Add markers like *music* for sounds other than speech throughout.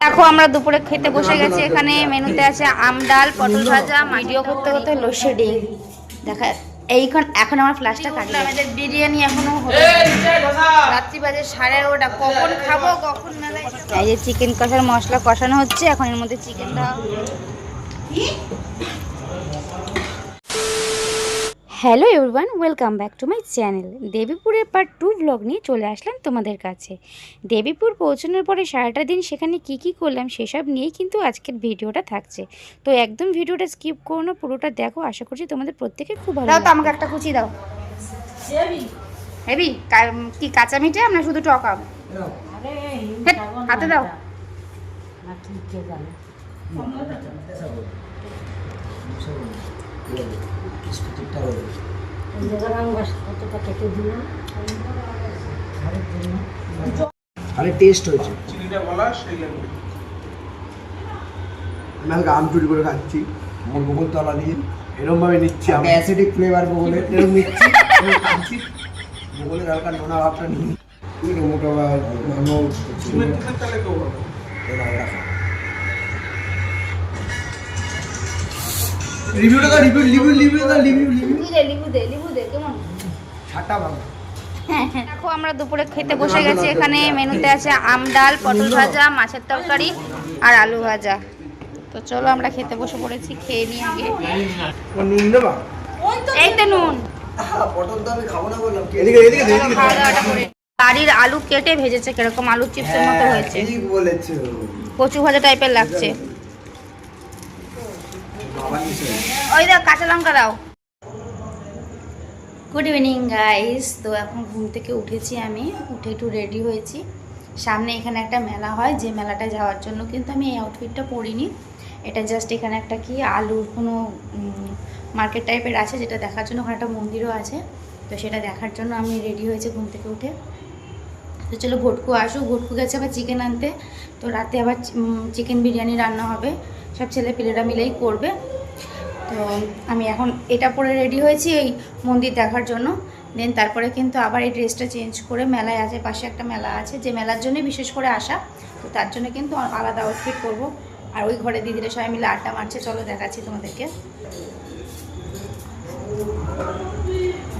দেখো আমরা দুপুরে খেতে বসে গেছি। এখানে মেনুতে আছে আম ডাল পটল ভাজা ভিডিও করতে করতে লোডশেডিং দেখা এইখান এখন আমার ফ্ল্যাশটা কাটলো। আমাদের বিরিয়ানি এখনও হলো। রাত্রি বাজে সাড়ে ওটা কখন খাব কখন মেলায় এই যে চিকেন কষার মশলা কষানো হচ্ছে এখন এর মধ্যে চিকেন দেওয়া hello everyone welcome back to my channel. দেবীপুরের part two blog নিয়ে চলে আসলাম তোমাদের কাছে। দেবীপুর পৌঁছানোর পরে সারাটা দিন সেখানে কি কি করলাম সেসব নিয়েই কিন্তু আজকের ভিডিওটা থাকছে। তো একদম ভিডিওটা স্কিপ করো না পুরোটা দেখো। আশা করছি তোমাদের প্রত্যেকে খুব ভালো দাও তো আমাকে একটা কুচি দাও। হেবি? কি কাঁচা মিঠে আমরা শুধু টকাম হেট, হাতে দাও। আরে টেস্ট হয়েছে। চিনিটা বলা সেই আমি আজকে আম চুরি করে খাচ্ছি। আমার বগল তলা দিয়ে। এরকম ভাবে নিচ্ছি আমি। অ্যাসিডিক ফ্লেভার বগলের এরকম নিচ্ছি। খাচ্ছি বগলের হালকা নোনা ভাবটা নিয়ে। তুই রিভিউটা দাও রিভিউ রিভিউ রিভিউ দাও রিভিউ রিভিউ দে লিবু দে লিবু দে কেমন? বাবা দেখো আমরা দুপুরে খেতে বসে গেছি। এখানে মেনুতে আছে আম ডাল পটল ভাজা মাছের তরকারি আর আলু ভাজা। তো চলো আমরা খেতে বসে পড়েছি খেয়ে নিয়ে আগে। নুন দেবা? এই তো নুন। পটল তো আমি খাব না বললাম। এদিকে এদিকে এদিকে। খাওয়া দাওয়াটা করে বাড়ির আলু কেটে ভেজেছে কীরকম আলু চিপসের মতো হয়েছে। কচু ভাজা টাইপের লাগছে। ওই দাও, কাঁচা লঙ্কা দাও। গুড ইভিনিং গাইস তো এখন ঘুম থেকে উঠেছি আমি। উঠে একটু রেডি হয়েছি। সামনে এখানে একটা মেলা হয়, যে মেলাটা যাওয়ার জন্য কিন্তু আমি এই আউটফিটটা পরিনি। এটা জাস্ট এখানে একটা কি, আলুর কোনো মার্কেট টাইপের আছে, যেটা দেখার জন্য ওখানে একটা মন্দিরও আছে। তো সেটা দেখার জন্য আমি রেডি হয়েছি ঘুম থেকে উঠে। তো চলো ভটকু আসুক। ভটকু গেছে আবার চিকেন আনতে। তো রাতে আবার চিকেন বিরিয়ানি রান্না হবে। সব ছেলে পেলেরা মিলেই করবে। তো আমি এখন এটা পরে রেডি হয়েছি এই মন্দির দেখার জন্য। দেন তারপরে কিন্তু আবার এই ড্রেসটা চেঞ্জ করে মেলায় আছে, পাশে একটা মেলা আছে, যে মেলার জন্যই বিশেষ করে আসা। তো তার জন্য কিন্তু আলাদা আউটফিট করব আর ওই ঘরে দিদিরা সবাই মিলে আড্ডা মারছে, চলো দেখাচ্ছি তোমাদেরকে।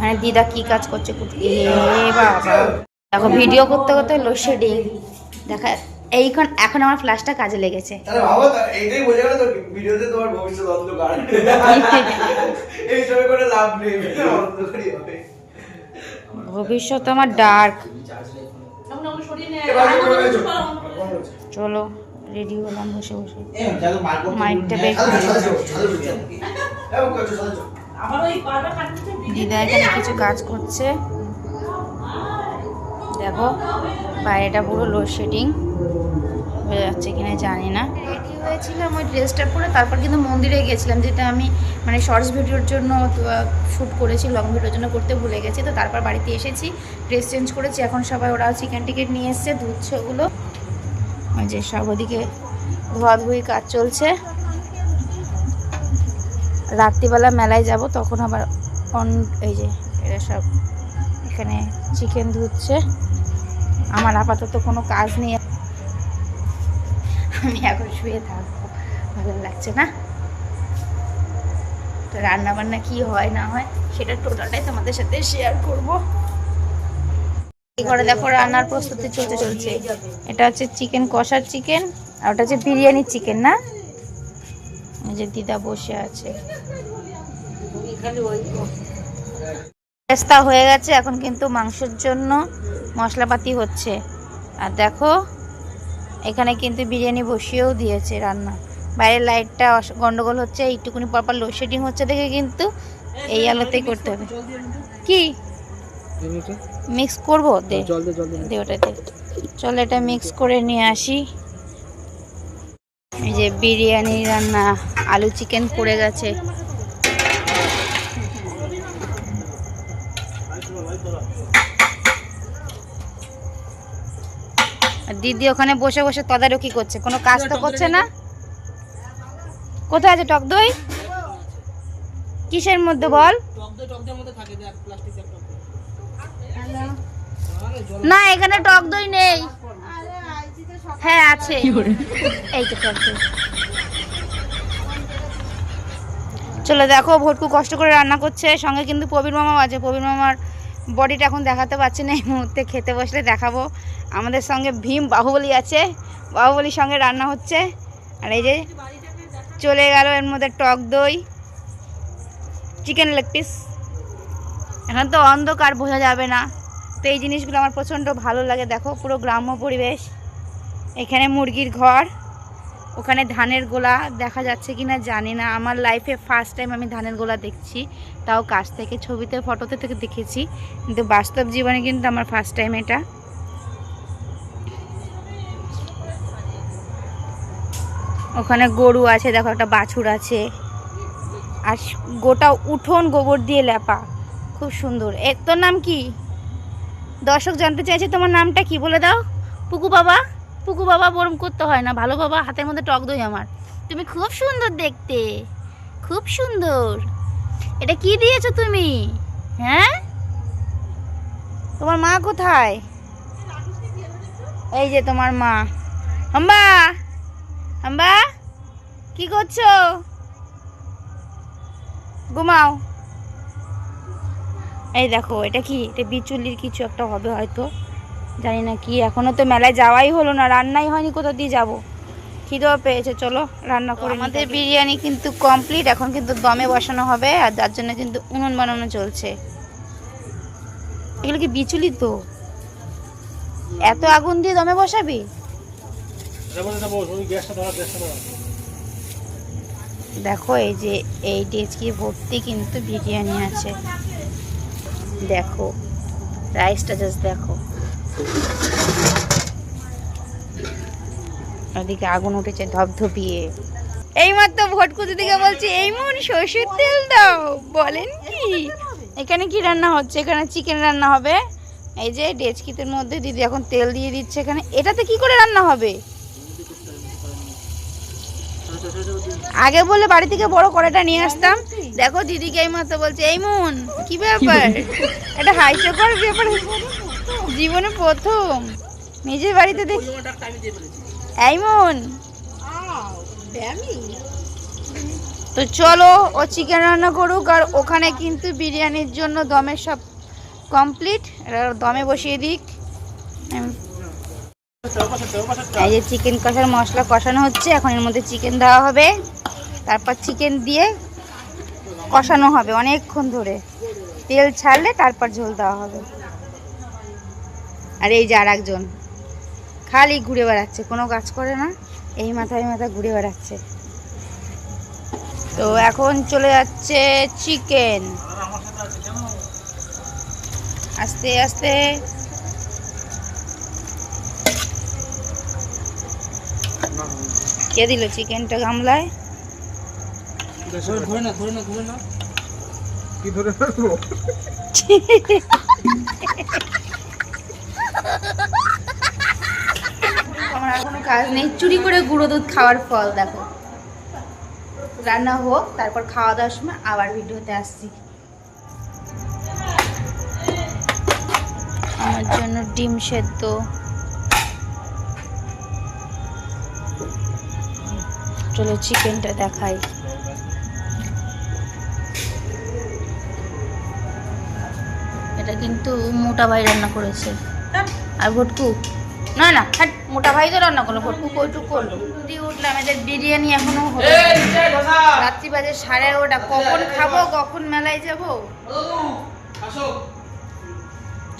হ্যাঁ দিদা কি কাজ করছে বাবা। দেখো ভিডিও করতে করতে লোডশেডিং দেখা এইখন এখন আমার ফ্ল্যাশটা কাজে লেগেছে। আরে বাবা তা এইটাই বোঝা গেল তো ভিডিওতে তোমার ভবিষ্যৎ অন্ধকার। *laughs* এই সবে করে লাভ নেই অন্ধকারই হবে। ভবিষ্যৎ আমার ডার্ক? চলো রেডি হলাম বসে বসে। মাইকটা মাইকটা বের করে। দিদা এখানে কিছু কাজ করছে। দেখো বাইরেটা পুরো লোডশেডিং হয়ে যাচ্ছে কিনা জানি না। রেডি হয়েছিলাম ওই ড্রেসটা পরে তারপর কিন্তু মন্দিরে গেছিলাম, যেটা আমি মানে শর্টস ভিডিওর জন্য শ্যুট করেছি লং ভিডিওর জন্য করতে ভুলে গেছি। তো তারপর বাড়িতে এসেছি ড্রেস চেঞ্জ করেছি। এখন সবাই ওরা চিকেন টিকেট নিয়ে এসছে ধুচ্ছে ওগুলো। ওই যে সব ওদিকে ধোয়াধুয়ি কাজ চলছে। রাত্রিবেলা মেলায় যাব, তখন আবার অন এই যে এরা সব এখানে চিকেন ধুচ্ছে। আমার আপাতত কোনো কাজ নেই। আমি এখন শুয়ে থাকব। ভালো লাগছে না? তো রান্না বান্না কি হয়, না হয়, সেটা টোটালটাই তোমাদের সাথে শেয়ার করব। ঘরে দেখো রান্নার প্রস্তুতি চলতে চলছে। এটা হচ্ছে চিকেন, কষার চিকেন, আর ওটা হচ্ছে বিরিয়ানি চিকেন, না? যে দিদা বসে আছে। হয়ে গেছে, এখন কিন্তু মাংসের জন্য মশলাপাতি হচ্ছে। আর দেখো এখানে কিন্তু বিরিয়ানি বসিয়েও দিয়েছে রান্না। বাইরের লাইটটা গন্ডগোল হচ্ছে এইটুকুনি পরপর লোডশেডিং হচ্ছে দেখে কিন্তু এই আলোতেই করতে হবে। কি? মিক্স করব? দে। দে ওটাতে চল এটা মিক্স করে নিয়ে আসি। এই যে বিরিয়ানি রান্না আলু চিকেন পড়ে গেছে। দিদি ওখানে বসে বসে তদারকি করছে। কোনো কাজ তো করছে না। কোথায় আছে টক দই? কিসের মধ্যে বল? না এখানে টক দই নেই। হ্যাঁ আছে। এই তো চলো দেখো ভটকু কষ্ট করে রান্না করছে। সঙ্গে কিন্তু প্রবীর মামাও আছে। প্রবীর মামার বডিটা এখন দেখাতে পারছি না, এই মুহূর্তে খেতে বসলে দেখাবো। আমাদের সঙ্গে ভীম বাহুবলী আছে। বাহুবলীর সঙ্গে রান্না হচ্ছে। আর এই যে চলে গেল এর মধ্যে টক দই চিকেন লেগ পিস এখন তো অন্ধকার, বোঝা যাবে না। তো এই জিনিসগুলো আমার প্রচণ্ড ভালো লাগে। দেখো পুরো গ্রাম্য পরিবেশ। এখানে মুরগির ঘর। ওখানে ধানের গোলা দেখা যাচ্ছে কি না জানি না। আমার লাইফে ফার্স্ট টাইম আমি ধানের গোলা দেখছি। তাও কাছ থেকে, ছবিতে ফটোতে থেকে দেখেছি। কিন্তু বাস্তব জীবনে কিন্তু আমার ফার্স্ট টাইম এটা। ওখানে গরু আছে, দেখো একটা বাছুর আছে। আর গোটা উঠোন গোবর দিয়ে লেপা। খুব সুন্দর। এর তোর নাম কি? দর্শক জানতে চাইছে তোমার নামটা কি বলে দাও? পুকু বাবা? পুকু বাবা বরম করতে হয় না। ভালো বাবা হাতের মধ্যে টক দই আমার। তুমি খুব সুন্দর দেখতে। খুব সুন্দর। এটা কি দিয়েছ তুমি? হ্যাঁ? তোমার মা কোথায়? এই যে তোমার মা। হাম্বা! হাম্বা! কি করছ? ঘুমাও। এই দেখো, এটা কি? এটা বিচুলির কিছু একটা হবে হয়তো। জানি না কি এখনও তো মেলায় যাওয়াই হলো না রান্নাই হয়নি কোথা দিয়ে যাব। খিদেও পেয়েছে চলো রান্না করে আমাদের বিরিয়ানি কিন্তু কমপ্লিট এখন কিন্তু দমে বসানো হবে আর যার জন্য কিন্তু উনুন বানানো চলছে। এগুলো কি বিচুলি তো? এত আগুন দিয়ে দমে বসাবি? দেখো এই যে এই ডেচকি ভর্তি কিন্তু বিরিয়ানি আছে। দেখো রাইসটা জাস্ট দেখো। ওদিকে আগুন উঠেছে ধপধপিয়ে। এই মাত্র ভটকু দিদিকে বলছি এই মন সর্ষের তেল দাও। বলেন কি? এখানে কি রান্না হচ্ছে? এখানে চিকেন রান্না হবে। এই যে ডেচকিতের মধ্যে দিদি এখন তেল দিয়ে দিচ্ছে এখানে। এটাতে কি করে রান্না হবে? আগে বলে বাড়ি থেকে বড় কড়াইটা নিয়ে আসতাম। দেখো দিদিকে এই মাত্র বলছে এই মন কি ব্যাপার? *laughs* এটা হাস্যকর ব্যাপার। জীবনে প্রথম। নিজের বাড়িতে দেখি এই মন তো চলো, ও চিকেন রান্না করুক আর ওখানে কিন্তু বিরিয়ানির জন্য দমের সব কমপ্লিট দমে বসিয়ে দিক। এই যে চিকেন কষার মশলা কষানো হচ্ছে, এখন এর মধ্যে চিকেন দেওয়া হবে। তারপর চিকেন দিয়ে কষানো হবে অনেকক্ষণ ধরে। তেল ছাড়লে তারপর ঝোল দেওয়া হবে। আর এই যে আর একজন খালি ঘুরে বেড়াচ্ছে কোনো কাজ করে না এই মাথায় এই মাথা ঘুরে বেড়াচ্ছে। তো এখন চলে যাচ্ছে চিকেন। আস্তে আস্তে। কে দিল চিকেনটা গামলায়? ধরে না ধরে না ধরে না। কি ধরে *laughs* আমার আর কাজ নেই। চুরি করে গুঁড়ো দুধ খাওয়ার ফল, দেখো। রান্না হোক, তারপর খাওয়া দাওয়ার সময় আবার ভিডিওতে আসছি। আমার জন্য ডিম সেদ্ধ। চলো চিকেনটা দেখাই। এটা কিন্তু মোটা ভাই রান্না করেছে। আর ভটকু? না না হ্যাট মোটা ভাই তো রান্না করল ভটকু কইটুক করল। দিয়ে উঠলাম এদের বিরিয়ানি এখনও হলো। রাত্রি বাজে সাড়ে ওটা কখন খাব কখন মেলায় যাব?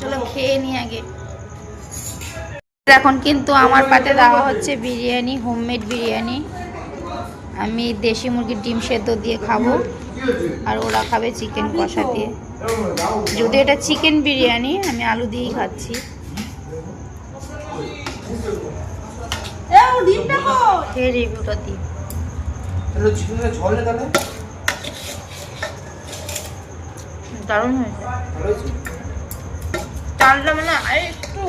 চলো খেয়ে নি আগে। এখন কিন্তু আমার পাতে দেওয়া হচ্ছে বিরিয়ানি হোমমেড বিরিয়ানি। আমি দেশি মুরগির ডিম সেদ্ধ দিয়ে খাব আর ওরা খাবে চিকেন কষা দিয়ে। যদি এটা চিকেন বিরিয়ানি আমি আলু দিয়েই খাচ্ছি। খেয়ে রিভিউটা দিই দারুণ হয়েছে। চালটা মানে আর একটু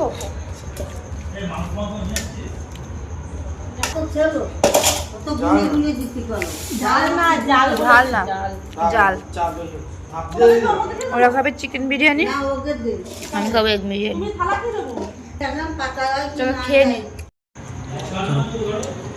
ওরা খাবে চিকেন বিরিয়ানি আমি খাব এগ বিরিয়ানি চলো খেয়ে নি। কি